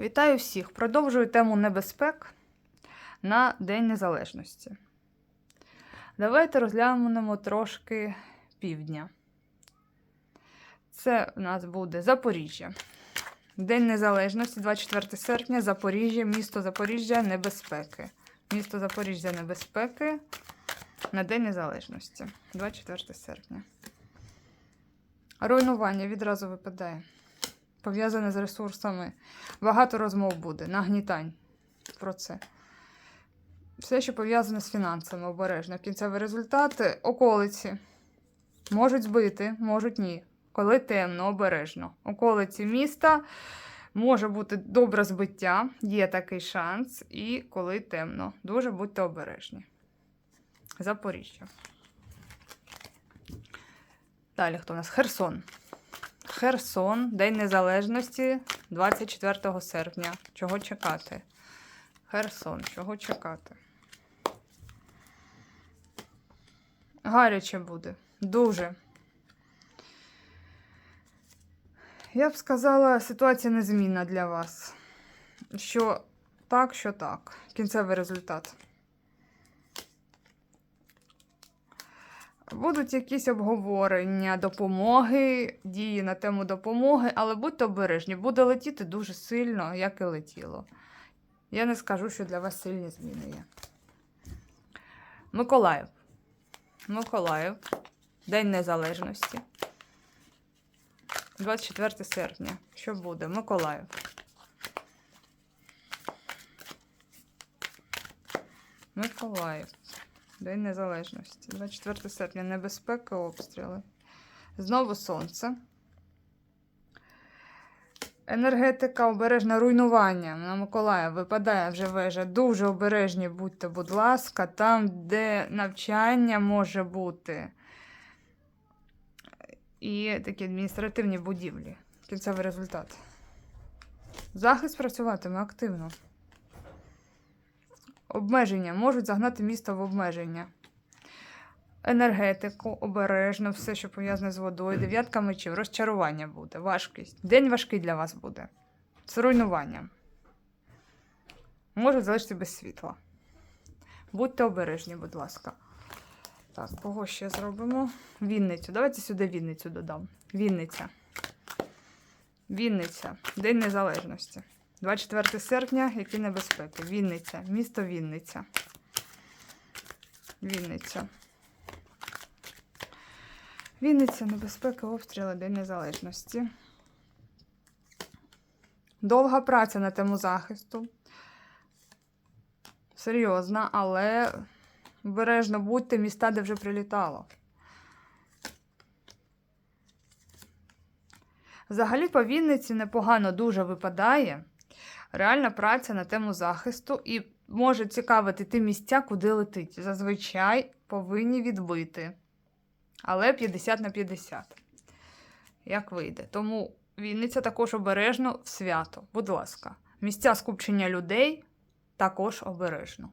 Вітаю всіх! Продовжую тему небезпек на День Незалежності. Давайте розглянемо трошки півдня. Це у нас буде Запоріжжя. День Незалежності, 24 серпня, Запоріжжя, місто Запоріжжя небезпеки. Місто Запоріжжя небезпеки на День Незалежності, 24 серпня. Руйнування відразу випадає. Пов'язане з ресурсами. Багато розмов буде, нагнітань про це. Все, що пов'язане з фінансами, обережно. Кінцеві результати околиці. Можуть збити, можуть ні. Коли темно, обережно. Околиці міста може бути добре збиття, є такий шанс, і коли темно. Дуже будьте обережні. Запоріжжя. Далі хто у нас? Херсон. Херсон, День Незалежності, 24 серпня. Чого чекати? Херсон, чого чекати? Гаряче буде. Дуже. Я б сказала, ситуація незмінна для вас. Що так, що так. Кінцевий результат. Будуть якісь обговорення допомоги, дії на тему допомоги, але будьте обережні, буде летіти дуже сильно, як і летіло. Я не скажу, що для вас сильні зміни є. Миколаїв. Миколаїв. День Незалежності. 24 серпня. Що буде? Миколаїв. Миколаїв. День Незалежності. 24 серпня. Небезпека, обстріли. Знову сонце. Енергетика, обережне руйнування. На Миколаїв випадає вже вежа. Дуже обережні будьте, будь ласка, там, де навчання може бути. І такі адміністративні будівлі. Кінцевий результат. Захист працюватиме активно. Обмеження можуть загнати місто в обмеження. Енергетику, обережно, все, що пов'язане з водою, дев'ятка мечів, розчарування буде, важкість. День важкий для вас буде. З руйнуванням. Можуть залишити без світла. Будьте обережні, будь ласка. Так, кого ще зробимо? Вінницю. Давайте сюди Вінницю додам. Вінниця. Вінниця. День Незалежності. 24 серпня, які небезпеки. Вінниця. Місто Вінниця. Вінниця. Вінниця, небезпека, обстріли, День Незалежності. Довга праця на тему захисту. Серйозна, але обережно будьте міста, де вже прилітало. Взагалі по Вінниці непогано дуже випадає. Реальна праця на тему захисту і може цікавити ті місця, куди летить. Зазвичай повинні відбити. Але 50 на 50. Як вийде. Тому Вінниця також обережно в свято. Будь ласка. Місця скупчення людей також обережно.